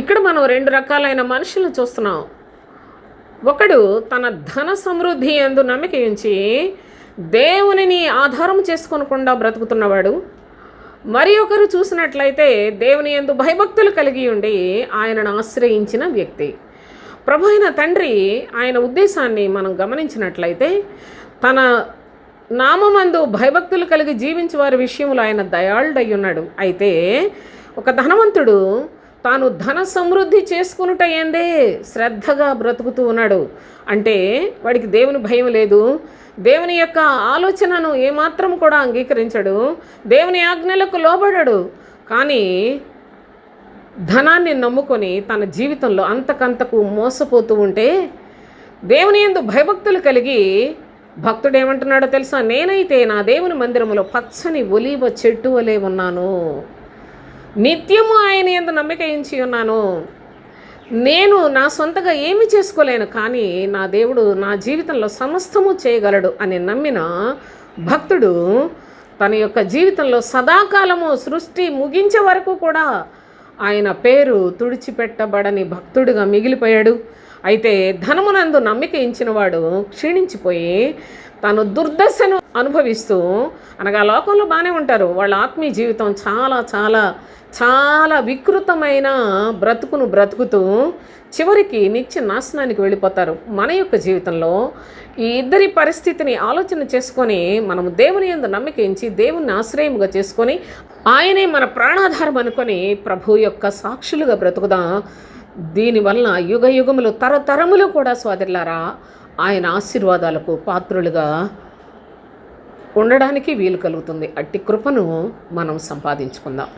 ఇక్కడ మనం రెండు రకాలైన మనుషులను చూస్తున్నాం. ఒకడు తన ధన సమృద్ధి ఎందు నమ్మిక ఉంచి దేవునిని ఆధారం చేసుకోనకుండా బ్రతుకుతున్నవాడు. మరి ఒకరు చూసినట్లయితే దేవుని ఎందు భయభక్తులు కలిగి ఉండి ఆయనను ఆశ్రయించిన వ్యక్తి. ప్రభు అయిన తండ్రి ఆయన ఉద్దేశాన్ని మనం గమనించినట్లయితే తన నామందు భయభక్తులు కలిగి జీవించే వారి విషయంలో ఆయన దయాళుడై ఉన్నాడు. అయితే ఒక ధనవంతుడు తాను ధన సమృద్ధి చేసుకునుట ఏందే శ్రద్ధగా బ్రతుకుతూ ఉన్నాడు. అంటే వాడికి దేవుని భయం లేదు. దేవుని యొక్క ఆలోచనను ఏమాత్రం కూడా అంగీకరించడు. దేవుని ఆజ్ఞలకు లోబడడు. కానీ ధనాన్ని నమ్ముకొని తన జీవితంలో అంతకంతకు మోసపోతూ ఉంటే దేవుని ఎందు భయభక్తులు కలిగి భక్తుడు ఏమంటున్నాడో తెలుసా? నేనైతే నా దేవుని మందిరములో పచ్చని ఒలీవ చెట్టు వలె ఉన్నాను. నిత్యము ఆయన ఎంత నమ్మిక ఇచ్చి ఉన్నాను. నేను నా సొంతగా ఏమి చేసుకోలేను కానీ నా దేవుడు నా జీవితంలో సమస్తము చేయగలడు అని నమ్మిన భక్తుడు తన యొక్క జీవితంలో సదాకాలము సృష్టి ముగించే వరకు కూడా ఆయన పేరు తుడిచిపెట్టబడని భక్తుడిగా మిగిలిపోయాడు. అయితే ధనమునందు నమ్మిక ఇచ్చినవాడు క్షీణించిపోయి తను దుర్దశను అనుభవిస్తూ అనగా లోకంలో బాగానే ఉంటారు. వాళ్ళ ఆత్మీయ జీవితం చాలా చాలా చాలా వికృతమైన బ్రతుకును బ్రతుకుతూ చివరికి నిత్య నాశనానికి వెళ్ళిపోతారు. మన యొక్క జీవితంలో ఈ ఇద్దరి పరిస్థితిని ఆలోచన చేసుకొని మనము దేవుని ఎందు నమ్మిక ఉంచి దేవుని ఆశ్రయముగా చేసుకొని ఆయనే మన ప్రాణాధారం అనుకొని ప్రభు యొక్క సాక్షులుగా బ్రతుకుదాం. దీనివల్ల యుగ యుగములు తరతరములు కూడా సోదరులారా ఆయన ఆశీర్వాదాలకు పాత్రులుగా ఉండడానికి వీలు కలుగుతుంది. అట్టి కృపను మనం సంపాదించుకుందాం.